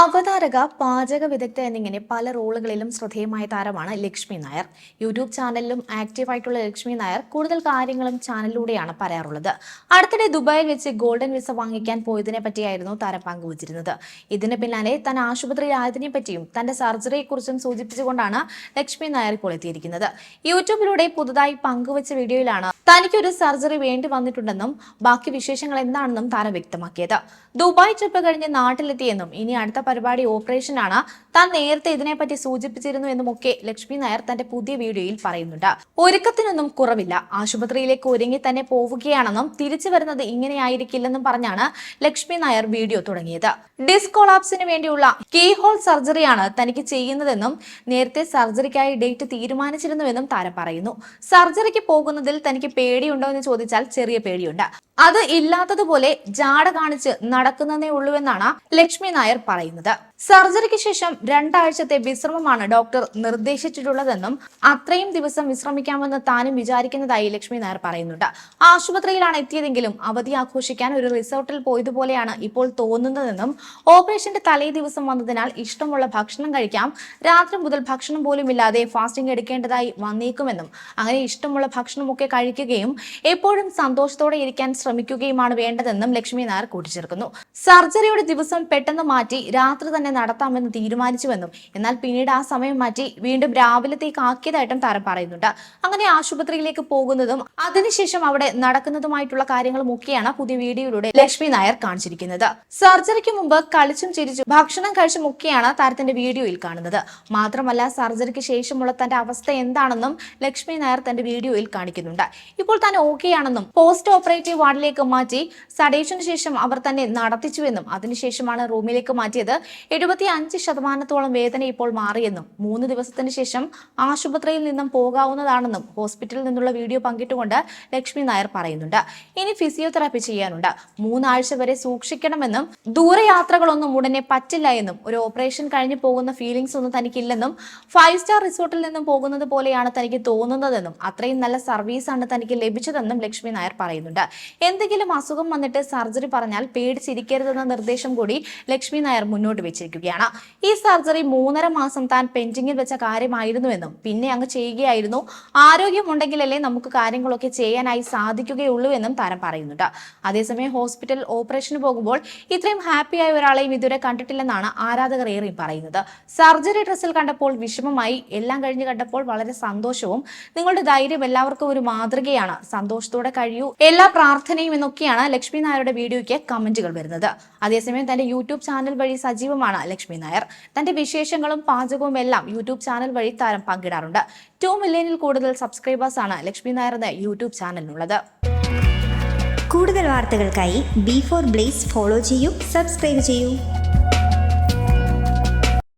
അവതാരക പാചക വിദഗ്ധ എന്നിങ്ങനെ പല റോളുകളിലും ശ്രദ്ധേയമായ താരമാണ് ലക്ഷ്മി നായർ. യൂട്യൂബ് ചാനലിലും ആക്റ്റീവായിട്ടുള്ള ലക്ഷ്മി നായർ കൂടുതൽ കാര്യങ്ങളും ചാനലിലൂടെയാണ് പറയാറുള്ളത്. അടുത്തിടെ ദുബായിൽ വെച്ച് ഗോൾഡൻ വിസ വാങ്ങിക്കാൻ പോയതിനെ പറ്റിയായിരുന്നു താരം പങ്കുവച്ചിരുന്നത്. ഇതിന് പിന്നാലെ താൻ ആശുപത്രിയിലായതിനെ പറ്റിയും തന്റെ സർജറിയെക്കുറിച്ചും സൂചിപ്പിച്ചുകൊണ്ടാണ് ലക്ഷ്മി നായർ ഇപ്പോൾ എത്തിയിരിക്കുന്നത്. യൂട്യൂബിലൂടെ പുതുതായി പങ്കുവച്ച വീഡിയോയിലാണ് തനിക്കൊരു സർജറി വേണ്ടി വന്നിട്ടുണ്ടെന്നും ബാക്കി വിശേഷങ്ങൾ എന്താണെന്നും താരം വ്യക്തമാക്കിയത്. ദുബായ് ട്രിപ്പ് കഴിഞ്ഞ് നാട്ടിലെത്തിയെന്നും ഇനി അടുത്ത പരിപാടി ഓപ്പറേഷനാണ് താൻ നേരത്തെ ഇതിനെപ്പറ്റി സൂചിപ്പിച്ചിരുന്നു എന്നുമൊക്കെ ലക്ഷ്മി നായർ തന്റെ പുതിയ വീഡിയോയിൽ പറയുന്നുണ്ട്. ഒരുക്കത്തിനൊന്നും കുറവില്ല. ആശുപത്രിയിലേക്ക് ഒരുങ്ങി തന്നെ പോവുകയാണെന്നും തിരിച്ചു വരുന്നത് ഇങ്ങനെയായിരിക്കില്ലെന്നും പറഞ്ഞാണ് ലക്ഷ്മി നായർ വീഡിയോ തുടങ്ങിയത്. ഡിസ്കോളാപ്സിന് വേണ്ടിയുള്ള കീ ഹോൾ സർജറിയാണ് തനിക്ക് ചെയ്യുന്നതെന്നും നേരത്തെ സർജറിക്കായി ഡേറ്റ് തീരുമാനിച്ചിരുന്നുവെന്നും താരം പറയുന്നു. സർജറിക്ക് പോകുന്നതിൽ തനിക്ക് പേടിയുണ്ടോ എന്ന് ചോദിച്ചാൽ ചെറിയ പേടിയുണ്ട്. അത് ഇല്ലാത്തതുപോലെ ജാട കാണിച്ച് നടക്കുന്നതേ ഉള്ളൂവെന്നാണ് ലക്ഷ്മി നായർ പറയുന്നത്. സർജറിക്ക് ശേഷം രണ്ടാഴ്ചത്തെ വിശ്രമമാണ് ഡോക്ടർ നിർദ്ദേശിച്ചിട്ടുള്ളതെന്നും അത്രയും ദിവസം വിശ്രമിക്കാമെന്ന് താനും വിചാരിക്കുന്നതായി ലക്ഷ്മി നായർ പറയുന്നുണ്ട്. ആശുപത്രിയിലാണ് എത്തിയതെങ്കിലും അവധി ആഘോഷിക്കാൻ ഒരു റിസോർട്ടിൽ പോയതുപോലെയാണ് ഇപ്പോൾ തോന്നുന്നതെന്നും ഓപ്പറേഷന്റെ തലേ ദിവസം വന്നതിനാൽ ഇഷ്ടമുള്ള ഭക്ഷണം കഴിക്കാം രാത്രി മുതൽ ഭക്ഷണം പോലും ഇല്ലാതെ ഫാസ്റ്റിംഗ് എടുക്കേണ്ടതായി വന്നേക്കുമെന്നും അങ്ങനെ ഇഷ്ടമുള്ള ഭക്ഷണമൊക്കെ കഴിക്കുകയും എപ്പോഴും സന്തോഷത്തോടെ ഇരിക്കാൻ ശ്രമിക്കുകയുമാണ് വേണ്ടതെന്നും ലക്ഷ്മി നായർ കൂട്ടിച്ചേർക്കുന്നു. സർജറിയുടെ ദിവസം പെട്ടെന്ന് മാറ്റി രാത്രി തന്നെ നടത്താമെന്ന് തീരുമാനിച്ചുവെന്നും എന്നാൽ പിന്നീട് ആ സമയം മാറ്റി വീണ്ടും രാവിലത്തേക്ക് ആക്കിയതായിട്ടും താരം പറയുന്നുണ്ട്. അങ്ങനെ ആശുപത്രിയിലേക്ക് പോകുന്നതും അതിനുശേഷം അവിടെ നടക്കുന്നതുമായിട്ടുള്ള കാര്യങ്ങളും ഒക്കെയാണ് പുതിയ വീഡിയോയിലൂടെ ലക്ഷ്മി നായർ കാണിച്ചിരിക്കുന്നത്. സർജറിക്ക് മുമ്പ് കളിച്ചും ചിരിച്ചും ഭക്ഷണം കഴിച്ചും ഒക്കെയാണ് താരത്തിന്റെ വീഡിയോയിൽ കാണുന്നത്. മാത്രമല്ല സർജറിക്ക് ശേഷമുള്ള തന്റെ അവസ്ഥ എന്താണെന്നും ലക്ഷ്മി നായർ തന്റെ വീഡിയോയിൽ കാണിക്കുന്നുണ്ട്. ഇപ്പോൾ താൻ ഓക്കെയാണെന്നും പോസ്റ്റ് ഓപ്പറേറ്റീവ് വാർഡിലേക്ക് മാറ്റി സഡേഷന് ശേഷം അവർ തന്നെ നടത്തിച്ചുവെന്നും അതിനുശേഷമാണ് റൂമിലേക്ക് മാറ്റിയത്. എഴുപത്തി അഞ്ച് ശതമാനത്തോളം വേദന ഇപ്പോൾ മാറിയെന്നും മൂന്ന് ദിവസത്തിന് ശേഷം ആശുപത്രിയിൽ നിന്നും പോകാവുന്നതാണെന്നും ഹോസ്പിറ്റലിൽ നിന്നുള്ള വീഡിയോ പങ്കിട്ടുകൊണ്ട് ലക്ഷ്മി നായർ പറയുന്നുണ്ട്. ഇനി ഫിസിയോതെറാപ്പി ചെയ്യാനുണ്ട്. മൂന്നാഴ്ച വരെ സൂക്ഷിക്കണമെന്നും ദൂരയാത്രകളൊന്നും ഉടനെ പറ്റില്ല എന്നും ഒരു ഓപ്പറേഷൻ കഴിഞ്ഞു പോകുന്ന ഫീലിംഗ്സ് ഒന്നും തനിക്കില്ലെന്നും ഫൈവ് സ്റ്റാർ റിസോർട്ടിൽ നിന്നും പോകുന്നത് പോലെയാണ് തനിക്ക് തോന്നുന്നതെന്നും അത്രയും നല്ല സർവീസാണ് തനിക്ക് ലഭിച്ചതെന്നും ലക്ഷ്മി നായർ പറയുന്നുണ്ട്. എന്തെങ്കിലും അസുഖം വന്നിട്ട് സർജറി പറഞ്ഞാൽ പേടിച്ചിരിക്കരുതെന്ന നിർദ്ദേശം കൂടി ലക്ഷ്മി നായർ മുന്നോട്ട് വെച്ചിരിക്കുകയാണ്. ഈ മൂന്നര മാസം താൻ പെൻഡിങ്ങിൽ വെച്ച കാര്യമായിരുന്നുവെന്നും പിന്നെ അങ്ങ് ചെയ്യുകയായിരുന്നു. ആരോഗ്യമുണ്ടെങ്കിലല്ലേ നമുക്ക് കാര്യങ്ങളൊക്കെ ചെയ്യാനായി സാധിക്കുകയുള്ളൂ എന്നും താരം പറയുന്നുണ്ട്. അതേസമയം ഹോസ്പിറ്റൽ ഓപ്പറേഷന് പോകുമ്പോൾ ഇത്രയും ഹാപ്പിയായ ഒരാളെയും ഇതുവരെ കണ്ടിട്ടില്ലെന്നാണ് ആരാധകർ ഏറെയും പറയുന്നത്. സർജറി ഡ്രസ്സിൽ കണ്ടപ്പോൾ വിഷമമായി എല്ലാം കഴിഞ്ഞ് കണ്ടപ്പോൾ വളരെ സന്തോഷവും നിങ്ങളുടെ ധൈര്യം എല്ലാവർക്കും ഒരു മാതൃകയാണ്. സന്തോഷത്തോടെ കഴിയൂ. എല്ലാ പ്രാർത്ഥനയും എന്നൊക്കെയാണ് ലക്ഷ്മി നായരുടെ വീഡിയോയ്ക്ക് കമന്റുകൾ വരുന്നത്. അതേസമയം തന്റെ യൂട്യൂബ് ചാനൽ വഴി സജീവമാണ് ലക്ഷ്മി നായർ. തന്റെ വിശേഷങ്ങളും പാചകവും എല്ലാം യൂട്യൂബ് ചാനൽ വഴി താരം പങ്കിടാറുണ്ട്. ടു മില്യണിൽ കൂടുതൽ സബ്സ്ക്രൈബേഴ്സ് ആണ് ലക്ഷ്മി എന്ന യൂട്യൂബ് ചാനലിനുള്ളത്. കൂടുതൽ വാർത്തകൾക്കായി ബി ഫോർ ബ്ലേസ് ഫോളോ ചെയ്യൂ സബ്സ്ക്രൈബ് ചെയ്യൂ.